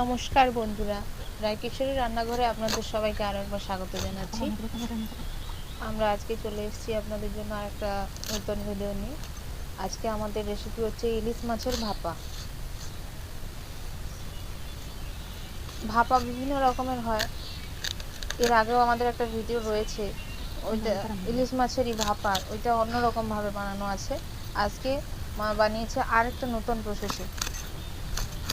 নমস্কার বন্ধুরা, রায়কিশোরী রান্নাঘরে আপনাদের সবাইকে আরও একবার স্বাগত জানাচ্ছি। আমরা আজকে চলে এসেছি আপনাদের জন্য আর একটা নতুন ভিডিও নিয়ে। আজকে আমাদের রেসিপি হচ্ছে ইলিশ মাছের ভাপা। ভাপা বিভিন্ন রকমের হয়। এর আগেও আমাদের একটা ভিডিও রয়েছে, ওইটা ইলিশ মাছেরই ভাপা, ওইটা অন্যরকম ভাবে বানানো আছে। আজকে মা বানিয়েছে আর একটা নতুন প্রসেসে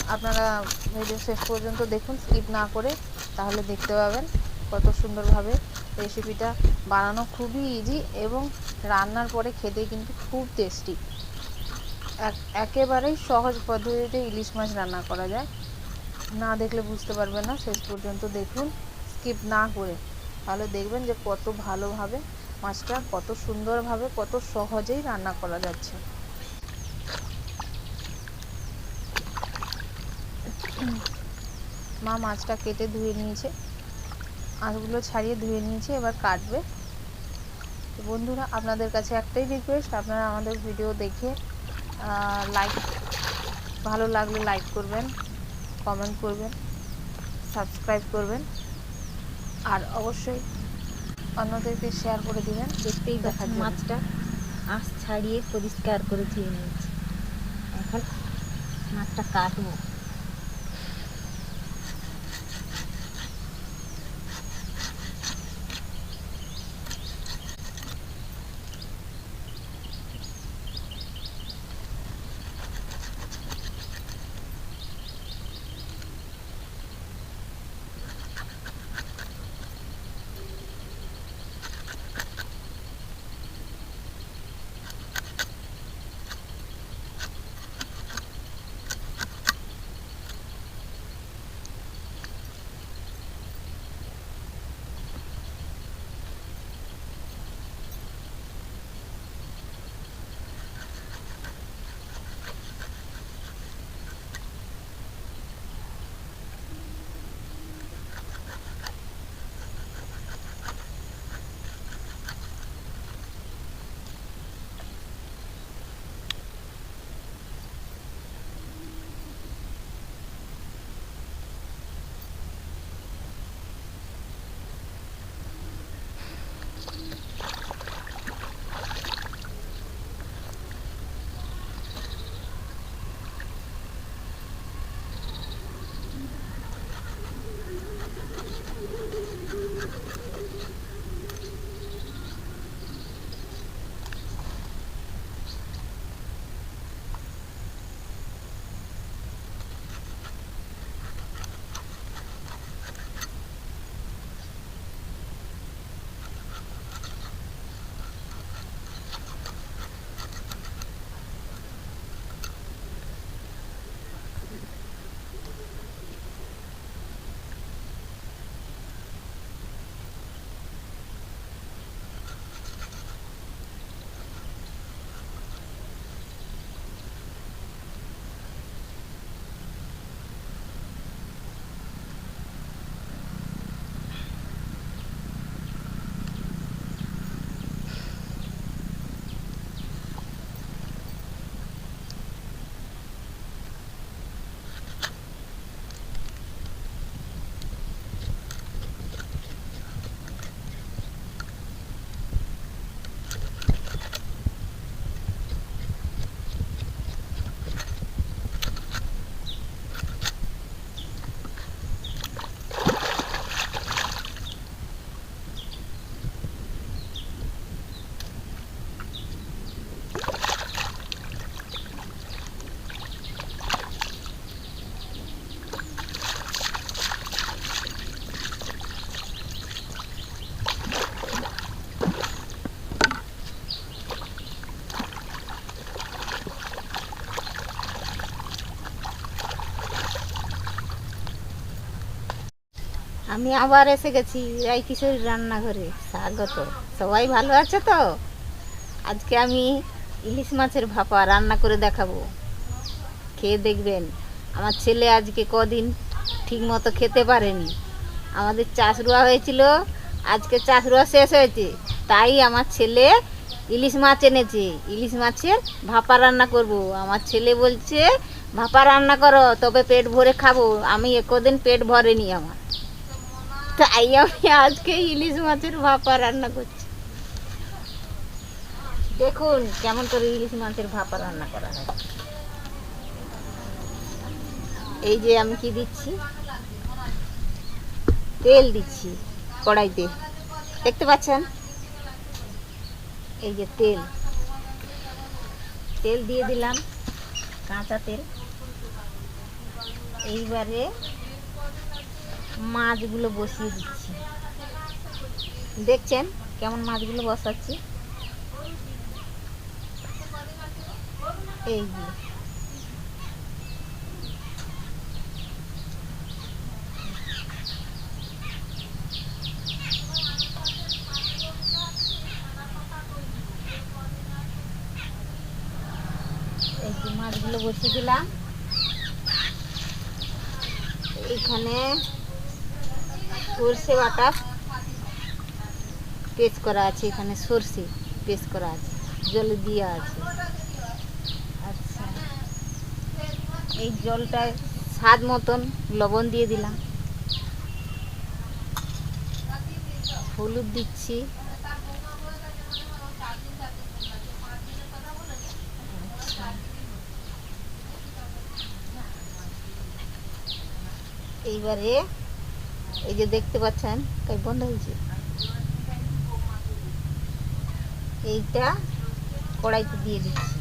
আপনারা ভিডিও শেষ পর্যন্ত দেখুন স্কিপ না করে তাহলে দেখতে পাবেন কত সুন্দরভাবে রেসিপিটা বানানো খুবই ইজি এবং রান্নার পরে খেতে কিন্তু খুব টেস্টি একেবারেই সহজ পদ্ধতিতে ইলিশ মাছ রান্না করা যায়। না দেখলে বুঝতে পারবেন না, শেষ পর্যন্ত দেখুন স্কিপ না করে। তাহলে দেখবেন যে কত ভালোভাবে মাছটা কত সুন্দরভাবে, কত সহজেই রান্না করা যাচ্ছে। মা মাছটা কেটে ধুয়ে নিয়েছে। আঁশগুলো ছাড়িয়ে ধুয়ে নিয়েছে এবার কাটবে। তো বন্ধুরা আপনাদের কাছে একটাই রিকোয়েস্ট আপনারা আমাদের ভিডিও দেখে লাইক ভালো লাগলে লাইক করবেন কমেন্ট করবেন সাবস্ক্রাইব করবেন আর অবশ্যই অন্যদেরকে শেয়ার করে দিবেন দেখতেই দেখেন মাছটা আঁশ ছাড়িয়ে পরিষ্কার করে ধুয়ে নিয়েছি। এখন মাছটা কাটবো। আমি আবার এসে গেছি রাই কিশোর রান্নাঘরে। স্বাগত। সবাই ভালো আছে তো? আজকে আমি ইলিশ মাছের ভাপা রান্না করে দেখাবো। খেয়ে দেখবেন, আমার ছেলে আজকে কদিন ঠিক মতো খেতে পারেনি। আমাদের চাষ রোয়া হয়েছিল, আজকে চাষ রোয়া শেষ হয়েছে। তাই আমার ছেলে ইলিশ মাছ এনেছে। ইলিশ মাছের ভাপা রান্না করব। আমার ছেলে বলছে, ভাপা রান্না করো, তবে পেট ভরে খাব। আমি একদিন পেট ভরেনি আমার। তাই আমি আজকে ইলিশ মাছের ভাপা রান্না করছি। দেখুন কেমন করে ইলিশ মাছের ভাপা রান্না করা হয়। এই যে আমি কি দিচ্ছি? তেল দিচ্ছি কড়াইতে। দেখতে পাচ্ছেন? এই যে তেল। তেল দিয়ে দিলাম, কাঁচা তেল। এইবারে মাছগুলো বসিয়ে দিচ্ছি। দেখছেন কেমন মাছগুলো বসাচ্ছি? এই যে। মাছগুলো বসিয়ে দিলাম। এইখানে সর্ষে বাটা পেস্ট করা আছে এখানে, সর্ষে পেস্ট করা আছে, জলে দেওয়া আছে। আচ্ছা। এই জলটায় স্বাদ মতন লবণ দিয়ে দিলাম। হলুদ দিচ্ছি। এইবারে এই যে দেখতে পাচ্ছেন তাই বন্ধ হয়েছে? এইটা কড়াইতে দিয়ে দিচ্ছি।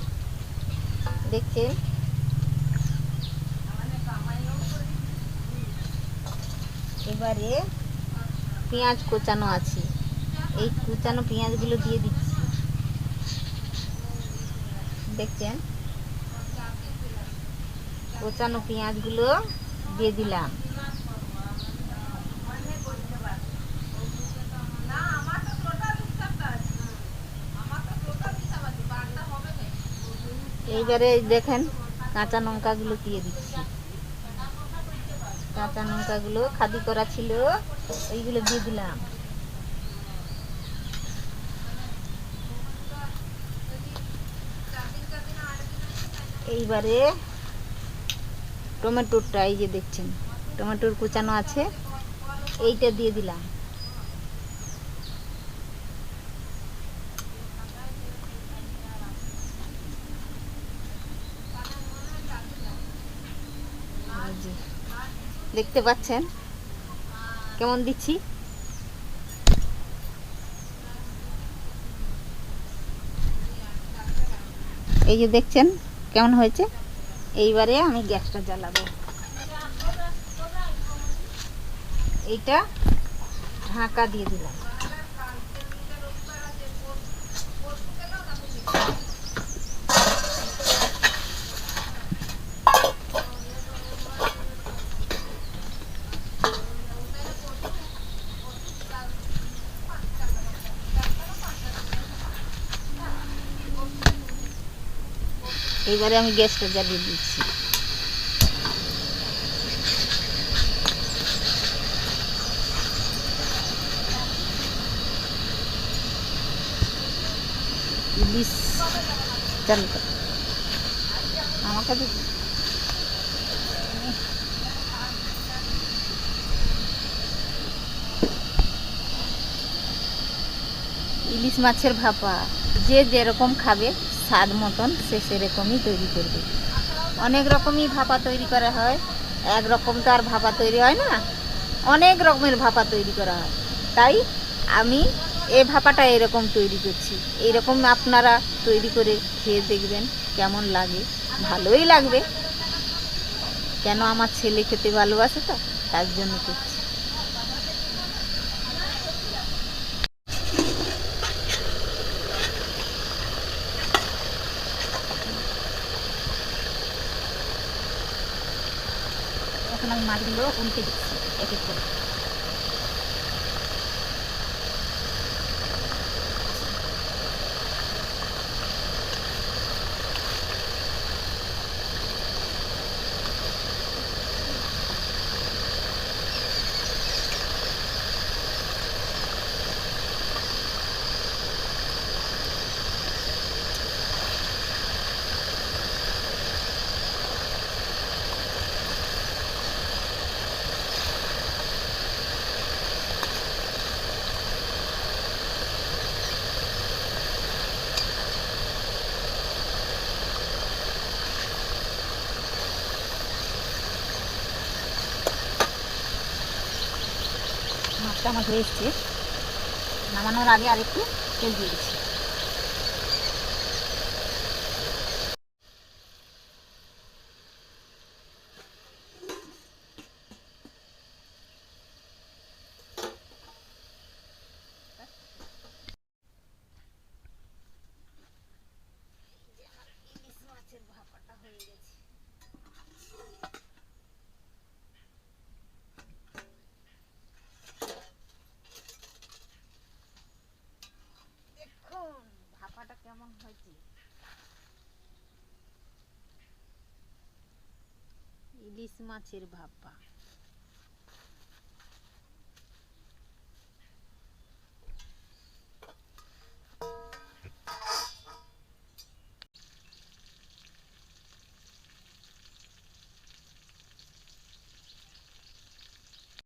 দেখছেন? এবারে পেঁয়াজ কোচানো আছে। এই কুচানো পেঁয়াজগুলো দিয়ে দিচ্ছি। দেখছেন? কোচানো পেঁয়াজগুলো দিয়ে দিলাম। এইবারে দেখেন কাঁচা লঙ্কাগুলো দিয়ে দিচ্ছি। কাঁচা লঙ্কাগুলো খাদি করা ছিল, এইগুলো দিয়ে দিলাম। এইবারে টমেটোরটা, এই যে দেখছেন, টমেটোর কুচানো আছে, এইটা দিয়ে দিলাম এই দেখতে পাচ্ছেন? কেমন দিচ্ছি? এই যে দেখছেন, কেমন হয়েছে? এইবারে আমি গ্যাসটা জ্বালাবো। এইটা ঢাকা দিয়ে দিলাম। এইবারে আমি গ্যাসটা জ্বালিয়ে দিচ্ছি। ইলিশ ইলিশ মাছের ভাপা যে যেরকম খাবে স্বাদ মতন সে সেরকমই তৈরি করবে। অনেক রকমই ভাপা তৈরি করা হয়। এক রকম তো আর ভাপা তৈরি হয় না। অনেক রকমের ভাপা তৈরি করা হয়। তাই আমি এ ভাপাটা এরকম তৈরি করছি। এইরকম আপনারা তৈরি করে খেয়ে দেখবেন কেমন লাগে। ভালোই লাগবে। কেন আমার ছেলে খেতে ভালোবাসে তো? তার জন্য করছি এখন আমি মাছগুলো উল্টে দিচ্ছি এক এক। করে আমার হয়ে এসছে। নামানোর আগে আরেকটু তেল দিয়ে দিচ্ছি। ইলিশ মাছের ভাপা